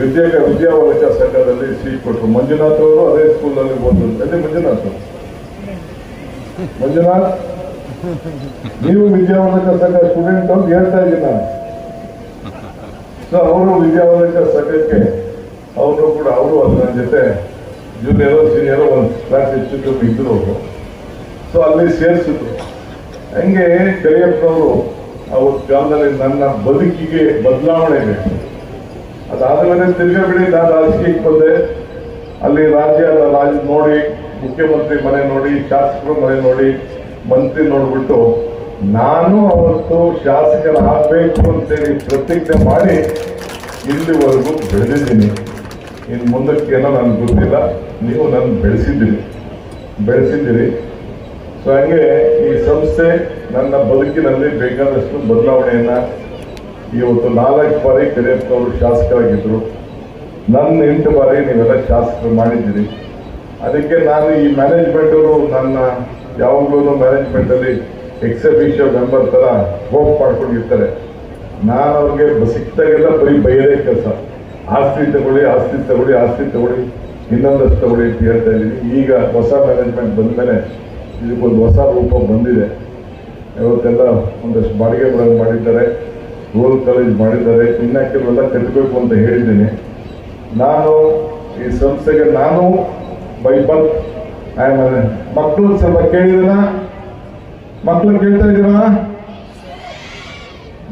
ವಿದ್ಯಾಕ ವಿದ್ಯಾವರ್ಗ ಸಂಘದಲ್ಲಿ ಸೀಟ್ ಕೊಟ್ಟರು ಮಂಜುನಾಥ್ ಅವರು ಅದೇ ಸ್ಕೂಲಲ್ಲಿ ಓದಿದ್ರು ಎಲ್ಲಿ ಮಂಜುನಾಥ್? ಮಂಜುನಾಥ್? ನೀವು ವಿದ್ಯಾವರ್ಧಕ ಸಂಘ ಸ್ಟೂಡೆಂಟ್ ಅಂತ ಹೇಳ್ತಾ ಇದ್ದೀನಿ ನಾನು ಸೊ ಅವರು ವಿದ್ಯಾವರ್ಧಕ ಸಂಘಕ್ಕೆ, ಅವರು ಕೂಡ, ಅವರು ಅದು ನನ್ನ ಜೊತೆ ಜೂನಿಯರ್, ಸೀನಿಯರ್ ಒಂದು ಕ್ಲಾಸ್ ಕಮ್ಮಿ ಇದ್ರು ಅವರು. ಸೊ ಅಲ್ಲಿ ಸೇರಿಸಿದ್ರು. ಹಂಗೆ ಕರಿಯಪ್ಪನವರು, ಅವ್ರ ಕಾಲದಲ್ಲಿ ನನ್ನ ಬದುಕಿಗೆ ಬದಲಾವಣೆ ಬೇಕು. ಅದಾದ್ಮೇಲೆ ತಿರ್ಗಾ ಬಿಡಿ, ನಾನು ರಾಜಕೀಯಕ್ಕೆ ಬಂದೆ. ಅಲ್ಲಿ ರಾಜ್ಯ ರಾಜ ನೋಡಿ, ಮುಖ್ಯಮಂತ್ರಿ ಮನೆ ನೋಡಿ, ಶಾಸಕರು ಮನೆ ನೋಡಿ, ಮಂತ್ರಿ ನೋಡ್ಬಿಟ್ಟು ನಾನು ಅವತ್ತು ಶಾಸಕರಾಗಬೇಕು ಅಂತೇಳಿ ಪ್ರತಿಜ್ಞೆ ಮಾಡಿ ಇಲ್ಲಿವರೆಗೂ ಬೆಳೆದಿದ್ದೀನಿ. ಇನ್ನು ಮುಂದಕ್ಕೆ ಏನೋ ನನಗೆ ಗೊತ್ತಿಲ್ಲ ನೀವು ನನ್ನ ಬೆಳೆಸಿದ್ದೀರಿ. ಬೆಳೆಸಿದ್ದೀರಿ. ಸೊ ಹಂಗೆ ಈ ಸಂಸ್ಥೆ ನನ್ನ ಬದುಕಿನಲ್ಲಿ ಬೇಕಾದಷ್ಟು ಬದಲಾವಣೆಯನ್ನ ಇವತ್ತು ನಾಲ್ಕು ಬಾರಿ ಕರಿಯಪ್ಪನವರು ಶಾಸಕರಾಗಿದ್ದರು ನನ್ನ ಎಂಟು ಬಾರಿ ನೀವೆಲ್ಲ ಶಾಸಕರು ಮಾಡಿದ್ದೀರಿ. ಅದಕ್ಕೆ ನಾನು ಈ ಮ್ಯಾನೇಜ್ಮೆಂಟ್ ಅವರು ನನ್ನ ಯಾವಾಗಲೂ ಮ್ಯಾನೇಜ್ಮೆಂಟಲ್ಲಿ ಎಕ್ಸಬಿಷನ್ ಮೆಂಬರ್ ಥರ ಹೋಪ್ ಮಾಡ್ಕೊಂಡಿರ್ತಾರೆ. ನಾನು ಅವ್ರಿಗೆ ಸಿಕ್ತಾಗೆಲ್ಲ ಬರೀ ಬೈಯದೇ ಕೆಲಸ. ಆಸ್ತಿ ತಗೊಳ್ಳಿ ಆಸ್ತಿ ತಗೊಳ್ಳಿ ಆಸ್ತಿ ತಗೊಳ್ಳಿ, ಇನ್ನೊಂದಷ್ಟು ತಗೊಳ್ಳಿ ಅಂತ ಹೇಳ್ತಾ ಇದ್ದೀನಿ. ಈಗ ಹೊಸ ಮ್ಯಾನೇಜ್ಮೆಂಟ್ ಬಂದಮೇಲೆ ಇದಕ್ಕೊಂದು ಹೊಸ ರೂಪ ಬಂದಿದೆ. ಇವತ್ತೆಲ್ಲ ಒಂದಷ್ಟು ಬಾಡಿಗೆಗಳನ್ನು ಮಾಡಿದ್ದಾರೆ. ರೂರಲ್ ಕಾಲೇಜ್ ಮಾಡಿದ್ದಾರೆ ಇನ್ನ ಕೆಲವೆಲ್ಲ ಕಟ್ಟಬೇಕು ಅಂತ ಹೇಳಿದ್ದೀನಿ. ನಾನು ಈ ಸಂಸ್ಥೆಗೆ ನಾನು ಬೈ ಬರ್ತ್ ಮಕ್ಕಳು ಸ್ವಲ್ಪ ಕೇಳಿದಿನ ಮಕ್ಕಳು ಕೇಳ್ತಾ ಇದ್ದೀರಾ?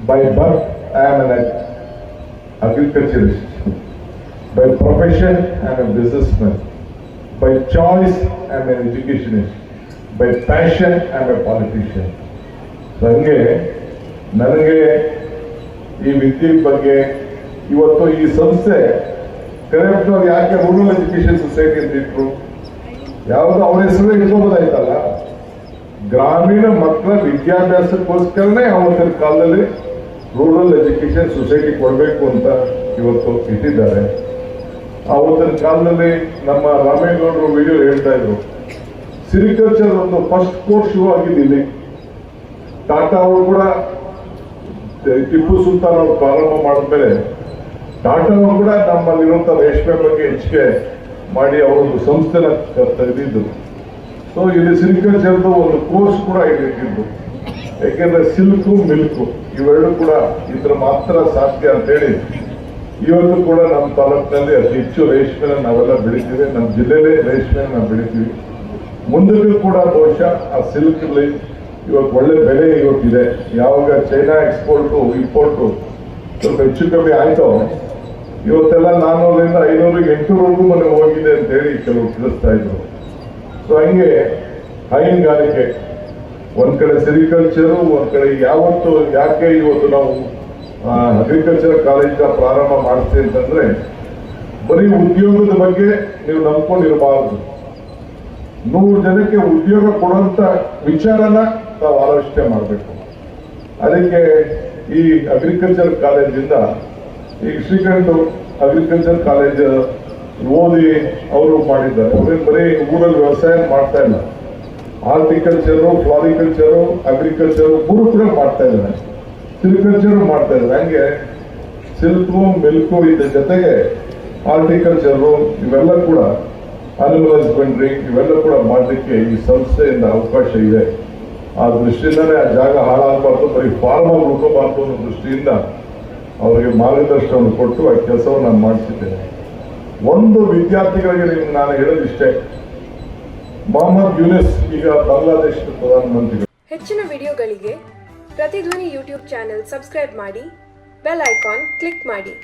By birth I am agriculturist by profession I am a businessman by choice I am an by passion I am a politician ಹಂಗೆ ನನಗೆ ಈ ವಿದ್ಯುತ್ ಬಗ್ಗೆ ಇವತ್ತು ಈ ಸಂಸ್ಥೆ ಕರೆಕ್ಟ್ನವ್ರು ಯಾಕೆ ರೂರಲ್ ಎಜುಕೇಶನ್ ಸೊಸೈಟಿ ಅಂತ ಇಟ್ರು? ಯಾವುದು ಅವ್ರ ಹೆಸರು ಇಟ್ಕೋಬೋದಾಯ್ತಲ್ಲ ಗ್ರಾಮೀಣ ಮಕ್ಕಳ ವಿದ್ಯಾಭ್ಯಾಸಕ್ಕೋಸ್ಕರನೇ ಅವತ್ತಿನ ಕಾಲದಲ್ಲಿ ರೂರಲ್ ಎಜುಕೇಶನ್ ಸೊಸೈಟಿ ಕೊಡಬೇಕು ಅಂತ ಇವತ್ತು ಇಟ್ಟಿದ್ದಾರೆ. ಅವತ್ತಿನ ಕಾಲದಲ್ಲಿ ನಮ್ಮ ರಾಮೇಗೌಡರು ವಿಡಿಯೋ ಹೇಳ್ತಾ ಇದ್ರು. ಸಿರಿಕಲ್ಚರ್ ಒಂದು ಫಸ್ಟ್ ಕೋರ್ಸ್ ಶುರು ಆಗಿದ್ದು ಇಲ್ಲಿ. ಟಾಟಾ ಅವರು ಕೂಡ ಟಿಪ್ಪು ಸುಲ್ತಾನ್ ಅವರು ಪ್ರಾರಂಭ ಮಾಡಿದ್ಮೇಲೆ ಅವರು ಕೂಡ ನಮ್ಮಲ್ಲಿರುವಂತ ರೇಷ್ಮೆ ಬಗ್ಗೆ ಹೆಚ್ಚಿಗೆ ಮಾಡಿ ಅವರೊಂದು ಸಂಸ್ಥೆನ ತೆಗೆದಿದ್ದು ಸೊ ಇಲ್ಲಿ ಸಿಲ್ಕಲ್ಚರ್ದು ಒಂದು ಕೋರ್ಸ್ ಕೂಡ ಇಟ್ಟಿದ್ದು. ಯಾಕೆಂದ್ರೆ ಸಿಲ್ಕು, ಮಿಲ್ಕು ಇವೆರಡು ಕೂಡ ಇದ್ರ ಮಾತ್ರ ಸಾಧ್ಯ ಅಂತೇಳಿ ಇವತ್ತು ಕೂಡ ನಮ್ಮ ತಾಲೂಕಿನಲ್ಲಿ ಅತಿ ಹೆಚ್ಚು ರೇಷ್ಮೆನ ನಾವೆಲ್ಲ ಬೆಳಿತೀವಿ. ನಮ್ಮ ಜಿಲ್ಲೆಯಲ್ಲೇ ರೇಷ್ಮೆನ ನಾವು ಬೆಳಿತೀವಿ. ಮುಂದಕ್ಕೂ ಕೂಡ ಬಹುಶಃ ಆ ಸಿಲ್ಕ್ ಇವತ್ತು ಒಳ್ಳೆ ಬೆಲೆ ಇವತ್ತಿದೆ. ಯಾವಾಗ ಚೈನಾ ಎಕ್ಸ್ಪೋರ್ಟು ಇಂಪೋರ್ಟು ಸ್ವಲ್ಪ ಹೆಚ್ಚು ಕಮ್ಮಿ ಆಯ್ತು, ಇವತ್ತೆಲ್ಲ ನಾನ್ನೂರರಿಂದ ಐನೂರು ಎಂಟುನೂರಿಗೂ ಮನೆ ಹೋಗಿದೆ ಅಂತ ಹೇಳಿ ಕೆಲವು ತಿಳಿಸ್ತಾ ಇದ್ರು. ಸೊ ಹಂಗೆ ಹೈನುಗಾರಿಕೆ. ಒಂದ್ ಕಡೆ ಸೆರಿಕಲ್ಚರು, ಒಂದ್ ಕಡೆ ಯಾವತ್ತು, ಯಾಕೆ ಇವತ್ತು ನಾವು ಅಗ್ರಿಕಲ್ಚರ್ ಕಾಲೇಜ್ನ ಪ್ರಾರಂಭ ಮಾಡ್ತೀವಿ ಅಂತಂದ್ರೆ, ಬರೀ ಉದ್ಯೋಗದ ಬಗ್ಗೆ ನೀವು ನಂಬ್ಕೊಂಡಿರಬಾರದು. ನೂರು ಜನಕ್ಕೆ ಉದ್ಯೋಗ ಕೊಡುವಂತ ವಿಚಾರನ ನಾವು ಆಲೋಚನೆ ಮಾಡಬೇಕು. ಅದಕ್ಕೆ ಈ ಅಗ್ರಿಕಲ್ಚರ್ ಕಾಲೇಜಿಂದ ಈ ಶ್ರೀಕಂಠ ಅಗ್ರಿಕಲ್ಚರ್ ಕಾಲೇಜ್ ಓದಿ ಅವರು ಮಾಡಿದ್ದಾರೆ. ಅವ್ರೇನು ಬರೀ ಊರಲ್ಲಿ ವ್ಯವಸಾಯ ಮಾಡ್ತಾ ಇಲ್ಲ. ಹಾರ್ಟಿಕಲ್ಚರು ಫ್ಲಾರಿಕಲ್ಚರು ಅಗ್ರಿಕಲ್ಚರು ಮೂರು ಕೂಡ ಮಾಡ್ತಾ ಇದ್ದಾರೆ ಸಿಲ್ಕಲ್ಚರ್ ಮಾಡ್ತಾ ಇದ್ದಾರೆ ಹಂಗೆ ಸಿಲ್ಕು ಮಿಲ್ಕು ಇದ್ರ ಜೊತೆಗೆ ಹಾರ್ಟಿಕಲ್ಚರು ಇವೆಲ್ಲ ಕೂಡ ಅನಿಮಲ್ ಹಸ್ಬೆಂಡ್ರಿ ಇವೆಲ್ಲ ಕೂಡ ಮಾಡಲಿಕ್ಕೆ ಈ ಸಂಸ್ಥೆಯಿಂದ ಅವಕಾಶ ಇದೆ. ಆ ದೃಷ್ಟಿಯಿಂದಲೇ ಆ ಜಾಗ ಹಾಳಾಗಬಾರ್ದು, ಬರೀ ಫಾರ್ಮಲ್ ಉಳ್ಕೋಬಾರ್ದು ಅನ್ನೋ ದೃಷ್ಟಿಯಿಂದ ಅವರಿಗೆ ಮಾರ್ಗದರ್ಶನವನ್ನು ಕೊಟ್ಟು ಆ ಕೆಲಸವನ್ನು ನಾನು ಮಾಡಿಸಿದ್ದೇನೆ ಒಂದು ವಿದ್ಯಾರ್ಥಿಗಳಿಗೆ ನಿಮ್ಗೆ ನಾನು ಹೇಳೋದಿಷ್ಟೇ ಮೊಹಮ್ಮದ್ ಯುನೆಸ್, ಈಗ ಬಾಂಗ್ಲಾದೇಶದ ಪ್ರಧಾನಮಂತ್ರಿಗಳು. ಹೆಚ್ಚಿನ ವಿಡಿಯೋಗಳಿಗೆ ಪ್ರತಿಧ್ವನಿ ಯೂಟ್ಯೂಬ್ ಚಾನೆಲ್ ಸಬ್ಸ್ಕ್ರೈಬ್ ಮಾಡಿ, ಬೆಲ್ ಐಕಾನ್ ಕ್ಲಿಕ್ ಮಾಡಿ.